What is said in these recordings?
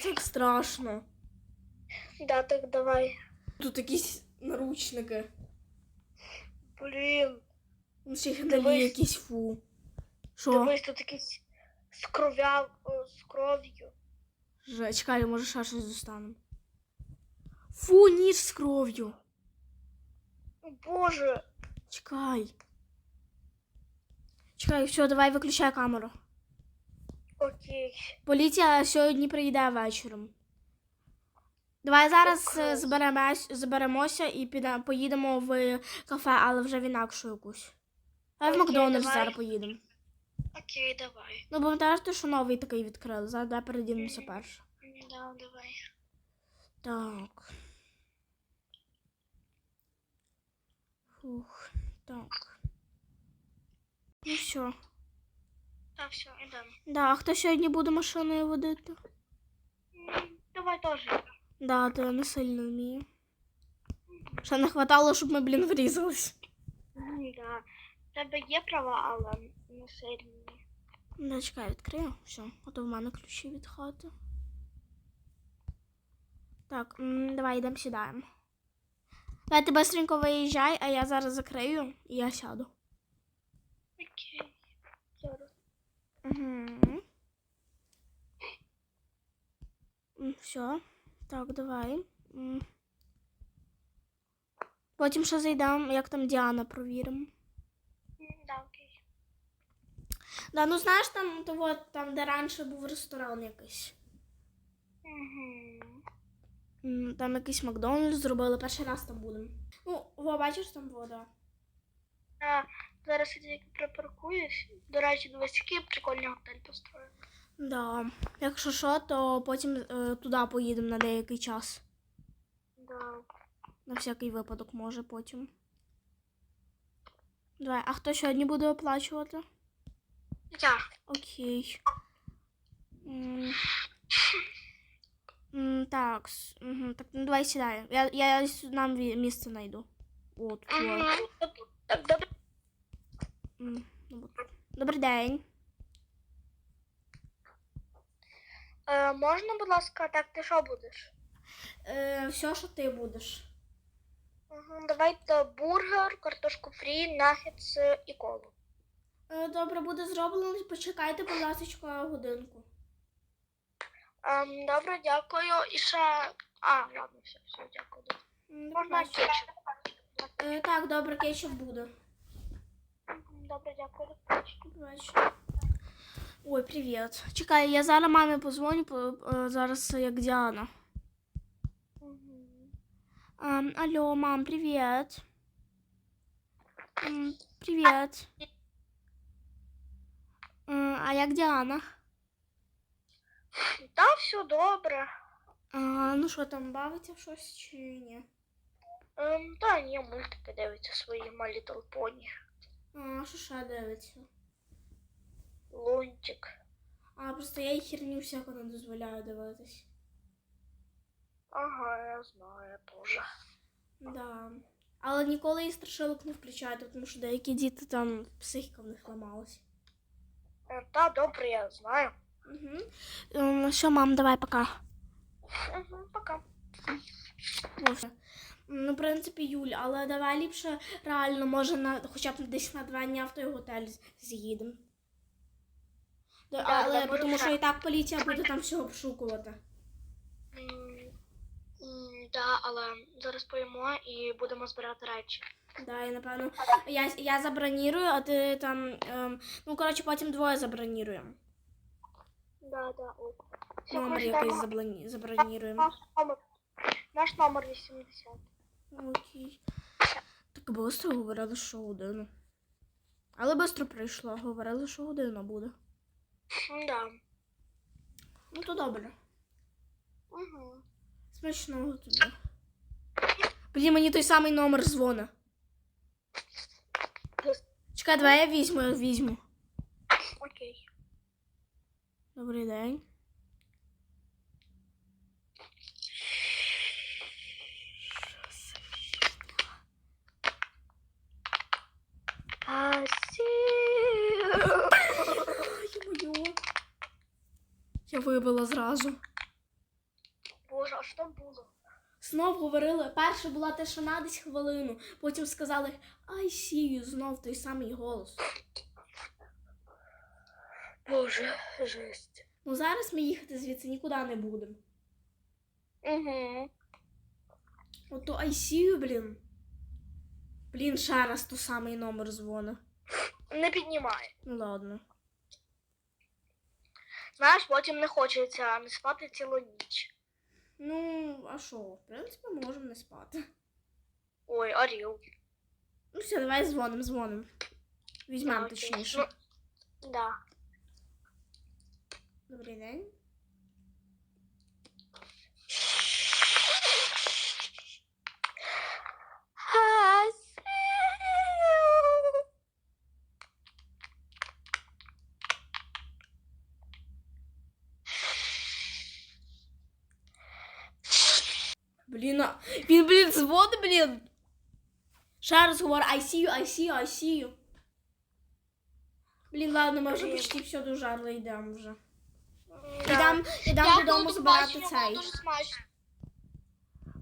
Так страшно. Да, так давай. Тут якісь наручники. Блін. Ну, ще їх Дивись. далі якісь фу. Що? Дивись, тут якийсь з кров'я, о, з кров'ю. Же, чекай, може ще щось достанемо. Фу, ніж з кров'ю. О, Боже. Чекай. Чекай, все, давай виключай камеру. Окей. Поліція сьогодні прийде вечором. Давай зараз Окей. е, зберемось, зберемося і піде, поїдемо в кафе, але вже в інакшу якусь. Давай в Макдональдс давай. зараз поїдемо. Окей, давай. Ну, пам'ятаєш, що новий такий відкрили. Зараз давай передінемося перше. Да, давай. Так. Фух, так. Ну все. Та все, ідемо. Да, а хто сьогодні буде машиною водити? Давай теж. Да, то я не сильно вмію. Ще не хватало, щоб ми, блін, врізались. Да. Тебе є права, але не сильні. Да, чекай, відкрию. Все, а то в мене ключі від хати. Так, давай йдемо сідаємо. Давай ти быстренько виїжджай, а я зараз закрию і я сяду. Окей. Угу. Все. Так, давай. Потім ще зайдемо, як там Діана провіримо. Да, окей. Да, ну знаєш, там, то от, там, де раніше був ресторан якийсь. Угу. Там якийсь Макдональдс зробили, перший раз там будемо. Ну, во, бачиш там вода. А, зараз я тільки припаркуюсь. До речі, дивись, який прикольний готель построєний. Да. Якщо що, то потім е, туди поїдемо на деякий час. Да. На всякий випадок, може потім. Давай, а хто сьогодні буде оплачувати? Я. Окей. М. М, Так, с- мгм, так, ну давай сідай. Я, я с- нам ві- місце знайду. От, от. Мгм. Так, добре. Ну. Добрий день. Е, можна, будь ласка, так, ти що будеш? Е, все, що ти будеш. Угу. Давайте бургер, картошку фрі, нагетс е, і колу. Е, добре, буде зроблено. Почекайте, будь ласка, годинку. Ем, добре, дякую. І ще. А, ладно, все, все, дякую. М, Можна кетчуп. Е, так, добре, кетчуп буде. Мгм, Добре, дякую. Бачу. Ой, привіт. Чекай, я зараз мамі позвоню, по- е, зараз як Діана. Мгм. Ем, алло, мам, привіт. Ем, привіт. Ем, а як Діана? Та все добре. А, ну що там, бавиться в щось чи ні? Ем, та ні, мультики дивиться свої My Little Pony. А, що ще дивиться? Лунтик. А, просто я їй херню всяку не дозволяю дивитись. Ага, я знаю, я теж. Да. Але ніколи їй страшилок не включайте, тому що деякі діти там психіка в них ламалась. Е, Та добре, я знаю. Угу. Ем, все, мам, давай, пока. Угу, пока. Може. Ну, в принципі, Юль, але давай ліпше реально, може, на, хоча б десь на два дня в той готель з'їдемо. Да, але да, тому що так. і так поліція буде там все обшукувати. Да, але зараз поїмо і будемо збирати речі. Да, і напевно. Я, я забронірую, а ти там. Ем, ну, коротше, потім двоє заброніруємо. Да, да, ок. Номер якийсь заброніруємо. Наш номер. Наш номер 80. Окей. Так швидко говорили, що годину. Але швидко прийшло, говорили, що година буде. Да. Ну то добре. Угу. Смачного тобі. Блін, мені той самий номер дзвони. Чекай, давай я візьму, я візьму. Окей. Добрий день. А, Ай, моє. Я вибила зразу. Боже, а що було? Знов говорили, перша була тишина десь хвилину, потім сказали I see you, знов той самий голос. Боже, жесть. Ну зараз ми їхати звідси нікуди не будемо. Угу. Ото I see you, блін. Блін, ще раз той самий номер дзвони. Не піднімай. Ну ладно. Знаєш, потім не хочеться не спати цілу ніч. Ну, а що, в принципі, можемо не спати. Ой, оріл. Ну все, давай дзвоним, дзвоним. Візьмемо точніше. Ну, да. Добрий день. Блін, а... він, блін, дзвонить, блін. Ще раз говорю, I see you, I see you, I see you. Блін, ладно, ми вже Блін. почти все дожарли, йдемо вже. Да. Ідемо ідем Дякую, додому до збирати побачення, цей. було Дуже смачно.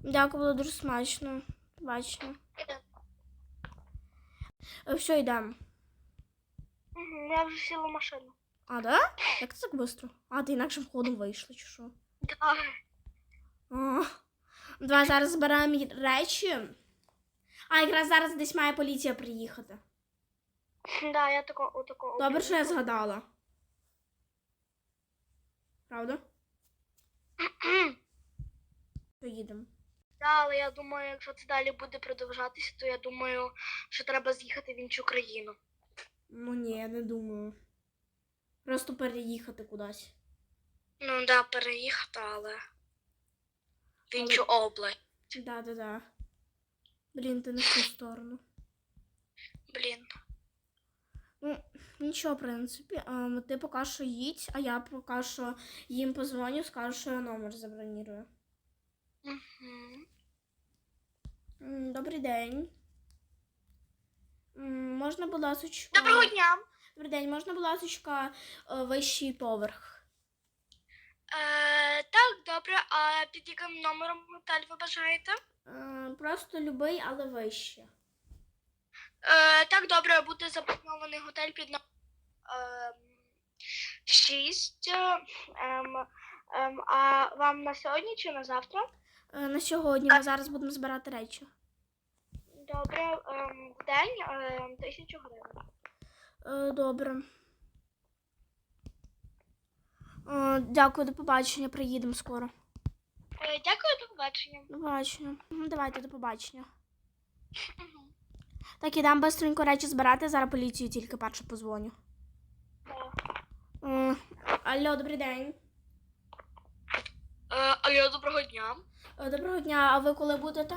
Дякую, було дуже смачно. Бачно. Е, Все, йдемо. Мгм, Я вже сіла в машину. А, да? Як це так швидко? А, ти інакшим ходом вийшла, чи що? Да. А, Давай зараз збираємо речі. А, якраз зараз десь має поліція приїхати. Да, я тако, отако. Добре, що я згадала. Правда? То їдемо. Да, але я думаю, якщо це далі буде продовжатися, то я думаю, що треба з'їхати в іншу країну. Ну ні, я не думаю. Просто переїхати кудись. Ну да, переїхати, але в іншу область. Да, да, да. Блін, ти не в ту сторону. Блін. Ну, нічого, в принципі. Ем, ти поки що їдь, а я поки що їм позвоню, скажу, що я номер забронірую. Угу. М, Добрий день. М, Можна, будь ласочка... Доброго дня. Добрий день, можна, будь ласочка, е, вищий поверх? Е, добре, а під яким номером готель ви бажаєте? Е, Просто любий, але вище. Е, так, добре, буде запропонований готель під номером ем, 6. Ем, ем, а вам на сьогодні чи на завтра? Е, На сьогодні ми зараз будемо збирати речі. Добре, ем, в день ем, тисячу гривень. Е, Добре. Е, Дякую, до побачення. Приїдемо скоро. Е, дякую, до побачення. До побачення. Давайте до побачення. Мгм. Так, ідемо быстренько речі збирати, зараз поліцію тільки перше позвоню. Е, Алло, добрий день. Е, алло, доброго дня. Доброго дня, а ви коли будете?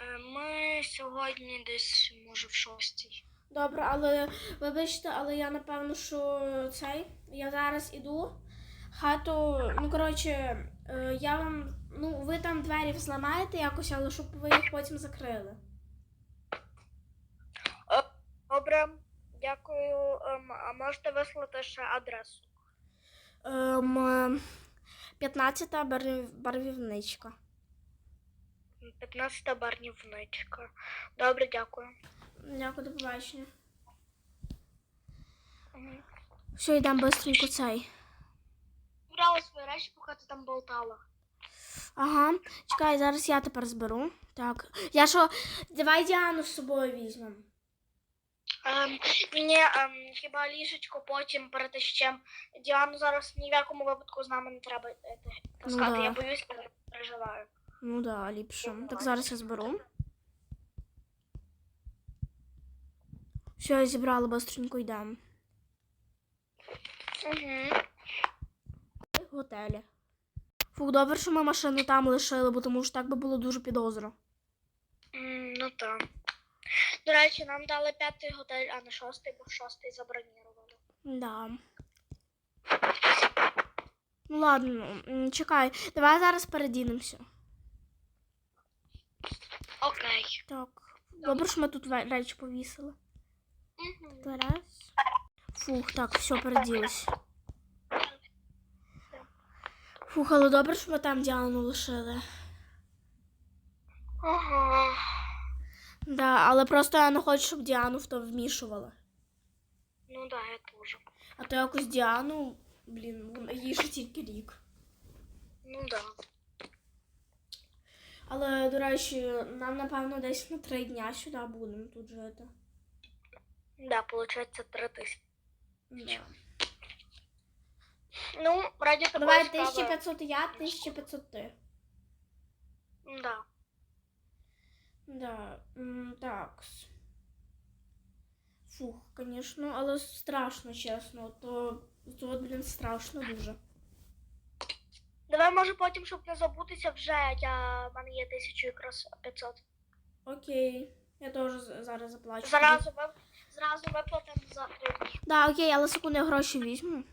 Е, ми сьогодні десь, може, в шостій. Добре, але вибачте, але я напевно, що цей. Я зараз іду. Хату, ну коротше, е, я вам. Ну, ви там двері зламаєте якось, але щоб ви їх потім закрили. Добре, дякую. Ем, а можете вислати ще адресу? Ем, 15-та барвів- барвівничка. 15 барнівничка. Добре, дякую. Дякую, до побачення. Все, йдемо быстренько цей. Брала свої речі, поки ти там болтала. Ага, чекай, зараз я тепер зберу. Так. Я що, давай Діану з собою візьмемо. Ем, мені ем, хіба ліжечко потім перетащем. Діану зараз ні в якому випадку з нами не треба е, таскати. Ну да. Я боюсь, переживаю. Ну да, ліпше. Так зараз я зберу. Я зібрала, быстренько йдемо. Угу. В готелі. Фух, добре, що ми машину там лишили, бо тому що так би було дуже підозро. Ну так. До речі, нам дали п'ятий готель, а не шостий, бо шостий забронірували. Да. Ну ладно, чекай, давай зараз передінемося. Окей. Так. Добре, що ми тут речі повісили. Раз. Фух, так, все переділось. Фух, але добре, що ми там Діану лишили. Ага. Да, але просто я не хочу, щоб Діану в то вмішували. Ну да, я теж. А то якось Діану, блін, їй ще тільки рік. Ну да. Але, до речі, нам, напевно, десь на три дня сюди будемо тут жити. Да, получается 3 тисячі. Да. Ну, раді такої Давай справи. 1500 я, 1500 ти. Да. Да, так. Фух, звісно, але страшно, чесно. То тут, блін, страшно дуже. Давай, може, потім, щоб не забутися, вже я в мене є 1000 якраз 500. Окей. Я теж зараз заплачу. Ви зразу виплатимо за три. Да, окей, але секунду я гроші візьму.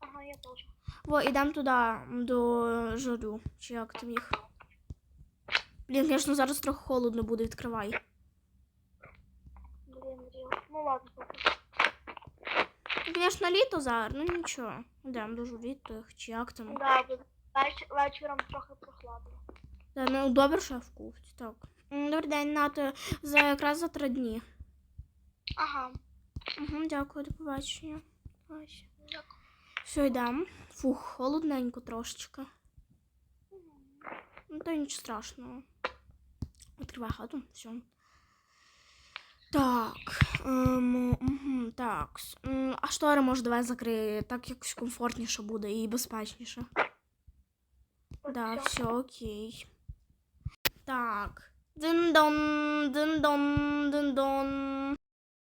Ага, я теж. Во, ідемо туди, до жару. Чи як там їх. Блін, звісно, зараз трохи холодно буде, відкривай. Блін. Ну ладно, поки. Звісно, літо зараз, ну нічого. Йдемо до журітих, чи як там. Да, веч- вечором трохи прохладно. Да, ну добре, що я в кухні. Так. Добрий день, Нато. За якраз за три дні. Ага. Угу, дякую, до побачення. Ось. Дякую. Все, йдемо. Фух, холодненько трошечки. Ну, то нічого страшного. Відкривай хату, все. Так. Ем, угу, так. А штори може давай закрий, так якось комфортніше буде і безпечніше. Да, Всё. все окей. Так. Дин-дон, дин-дон, дин-дон.